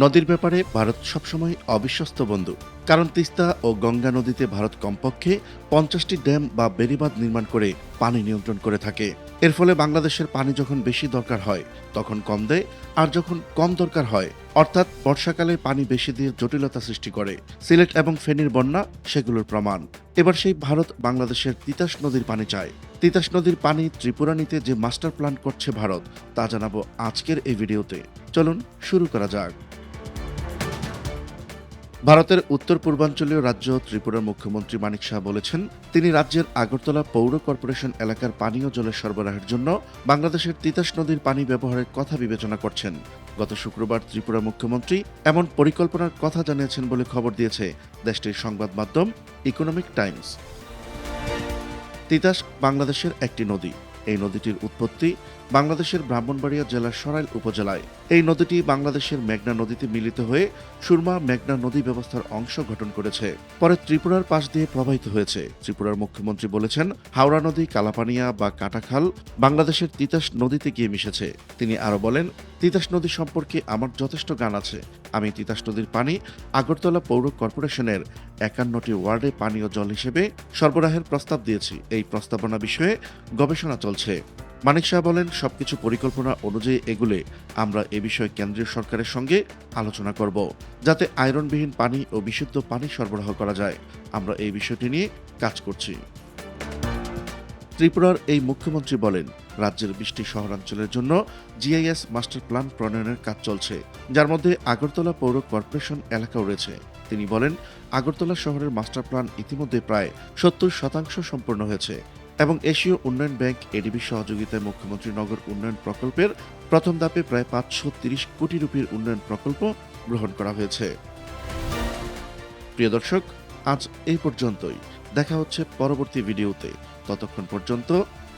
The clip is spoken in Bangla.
নদীর ব্যাপারে ভারত সবসময় অবিশ্বস্ত বন্ধু। কারণ তিস্তা ও গঙ্গা নদীতে ভারত কমপক্ষে পঞ্চাশটি ড্যাম বা বেড়িবাঁধ নির্মাণ করে পানি নিয়ন্ত্রণ করে থাকে। এর ফলে বাংলাদেশের পানি যখন বেশি দরকার হয়, তখন কম দেয়, আর যখন কম দরকার হয়, অর্থাৎ বর্ষাকালে পানি বেশি দিয়ে জটিলতা সৃষ্টি করে। সিলেট এবং ফেনীর বন্যা, সেগুলোর প্রমাণ। এবার সেই ভারত বাংলাদেশের তিতাস নদীর পানি চায় তিতাস নদীর পানি ত্রিপুরা নিতে যে মাস্টার প্ল্যান করছে ভারত, তা জানাব আজকের এই ভিডিওতে। চলুন, শুরু করা যাক। ভারতের উত্তর পূর্বাঞ্চলীয় রাজ্য ত্রিপুরার মুখ্যমন্ত্রী মানিক শাহ বলেছেন, তিনি রাজ্যের আগরতলা পৌর কর্পোরেশন এলাকার পানীয় জলের সরবরাহের জন্য বাংলাদেশের তিতাস নদীর পানি ব্যবহারের কথা বিবেচনা করছেন। গত শুক্রবার ত্রিপুরা মুখ্যমন্ত্রী এমন পরিকল্পনার কথা জানিয়েছেন বলে খবর দিয়েছে দেশটির সংবাদ মাধ্যম ইকোনমিক টাইমস। তিতাস বাংলাদেশের একটি নদী। এই নদীটির উৎপত্তি বাংলাদেশের ব্রাহ্মণবাড়িয়া জেলার সরাইল উপজেলায়। এই নদীটি বাংলাদেশের মেঘনা নদীতে মিলিত হয়ে সুরমা মেঘনা নদী ব্যবস্থার অংশ গঠন করেছে। পরে ত্রিপুরার পাশ দিয়ে প্রবাহিত হয়েছে। ত্রিপুরার মুখ্যমন্ত্রী বলেছেন, হাওড়া নদী, কালাপানিয়া বা কাটাখাল বাংলাদেশের তিতাস নদীতে গিয়ে মিশেছে। তিনি আরও বলেন তিতাস নদী সম্পর্কে আমার যথেষ্ট গান আছে। আমি তিতাস নদীর পানি আগরতলা পৌর কর্পোরেশনের একান্নটি ওয়ার্ডে পানীয় জল হিসেবে সরবরাহের প্রস্তাব দিয়েছি। এই প্রস্তাবনা বিষয়ে গবেষণা চলছে। মানিক শাহ বলেন, সবকিছু পরিকল্পনা অনুযায়ী এগুলে আমরা এ বিষয়ে কেন্দ্রীয় সরকারের সঙ্গে আলোচনা করব, যাতে আয়রনবিহীন পানি ও বিশুদ্ধ পানি সরবরাহ করা যায়। আমরা এই বিষয়টি নিয়ে কাজ করছি। ত্রিপুরার এই মুখ্যমন্ত্রী বলেন রাজ্যের বৃষ্টি শহরাঞ্চলের জন্য জিআইএস মাস্টার প্ল্যান প্রণয়নের কাজ চলছে, যার মধ্যে আগরতলা পৌর কর্পোরেশন এলাকাও রয়েছে। তিনি বলেন, আগরতলা শহরের মাস্টার প্ল্যান ইতিমধ্যে প্রায় সত্তর শতাংশ সম্পূর্ণ হয়েছে এবং এশীয় উন্নয়ন ব্যাংক, এডিবি সহযোগিতায় মুখ্যমন্ত্রী নগর উন্নয়ন প্রকল্পের প্রথম ধাপে প্রায় পাঁচশো তিরিশ কোটি রুপির উন্নয়ন প্রকল্প গ্রহণ করা হয়েছে। প্রিয় দর্শক, আজ এই পর্যন্তই। দেখা হচ্ছে পরবর্তী ভিডিওতে। ততক্ষণ পর্যন্ত